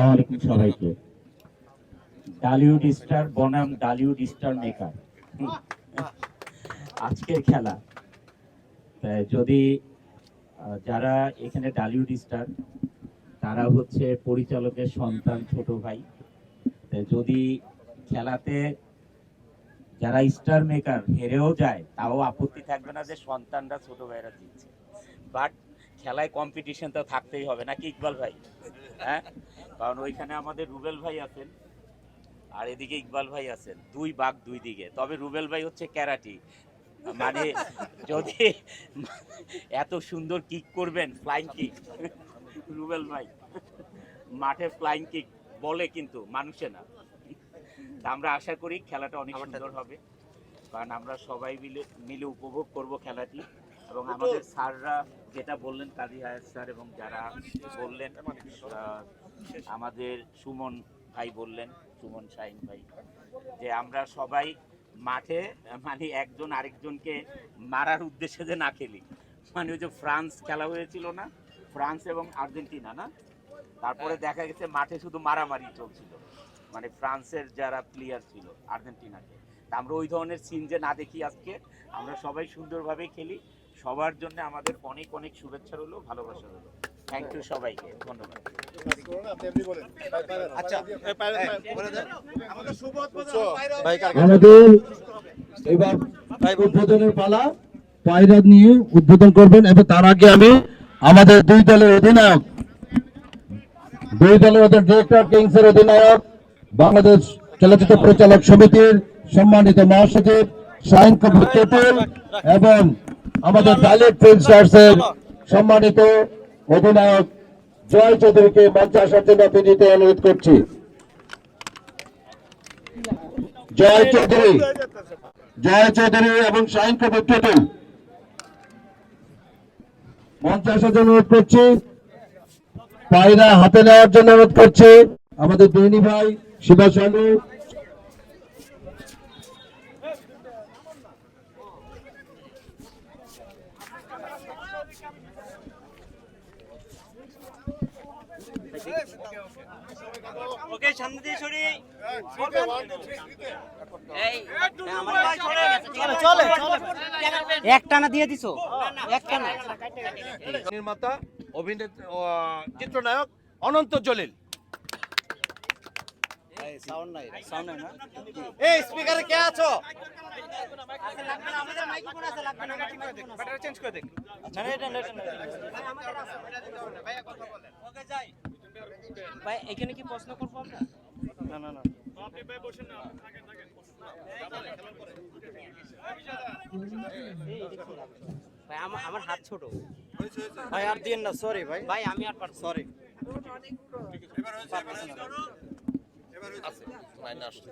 আলাইকুম সবাইকে। ডালিউড স্টার, বনাম ডালিউড স্টার মেকার। আজকের খেলা। যদি যারা এখানে ডালিউড স্টার, তারা হচ্ছে পরিচালকের সন্তান, ছোট ভাই। যদি খেলাতে যারা স্টার মেকার হেরেও যায়, তাও আপত্তি থাকবে না যে সন্তানরা ছোট ভাইরা জিতছে। বাট খেলায় কম্পিটিশন তো থাকতেই হবে, নাকি ইকবাল ভাই? হ্যাঁ? কারণ ওইখানে আমাদের রুবেল ভাই আছেন আর এদিকে ইকবাল ভাই আছেন। দুই বাঘ দুই দিকে তবে রুবেল ভাই হচ্ছে ক্যারাটি। মানে যদি এত সুন্দর কিক করবেন ফ্লাইং কিক রুবেল ভাই। মাঠে ফ্লাইং কিক বলে কিন্তু মানুষে না। আমরা আশা করি খেলাটা অনেক সুন্দর হবে। কারণ আমরা সবাই মিলে মিলে উপভোগ করব খেলাটি। এবং আমাদের স্যাররা যেটা বললেন কাজী হায়াত স্যার এবং যারা বললেন আমাদের সুমন ভাই বললেন সুমন শাহিন ভাই যে আমরা সবাই মাঠে মানে একজন আরেকজনকে মারার উদ্দেশ্যে যে না খেলি। মানে ওই যে ফ্রান্স খেলা হয়েছিল না? ফ্রান্স এবং আর্জেন্টিনা না? তারপরে দেখা গেছে মাঠে শুধু মারামারি চলছিল। মানে ফ্রান্সের যারা প্লেয়ার ছিল আর্জেন্টিনাকে। তা আমরা ওই ধরনের সিন যে না দেখি আজকে আমরা সবাই সুন্দরভাবে খেলি। সবার জন্য আমাদের অনেক অনেক শুভেচ্ছা রইল ভালোবাসা রইল। থ্যাংক ইউ সবাইকে ধন্যবাদ। আচ্ছা আমাদের এবার উদ্বোধনের পালা পায়রা নিয়ে উদ্বোধন করবেন এবং তার আগে আমি আমাদের দুই দলের অধিনায়ক দুই দলের ডিরেক্টর কিংসের অধিনায়ক বাংলাদেশ চলচ্চিত্র পরিচালক সমিতির সম্মানিত মহাসচিব শাহিন কবির এবং আমাদের ডালিউড ফিল্ম স্টার্সের সম্মানিত অধিনায়ক জয় চৌধুরীকে মঞ্চে আসার জন্য বিনীত অনুরোধ করছি। জয় চৌধুরী জয় চৌধুরী এবং শাহিন কবির মঞ্চে আসার জন্য অনুরোধ করছি, পায়রা হাতে নেওয়ার জন্য অনুরোধ করছি। আমাদের বেনি ভাই শিবা ওকে সামনে দিয়ে সরি। একটানা দিয়ে দিছো? একটানা নির্মাতা অভিনেতা চিত্রনায়ক অনন্ত জলিল। এই স্পিকারে কে আছো? চেঞ্জ করে দেখ। ভাই এখানে কি প্রশ্ন করব আমরা? না না না। ভাই আমার আমার হাত ছোট। ভাই আর দিন না সরি ভাই। ভাই আমি আর সরি এবার হয়েছে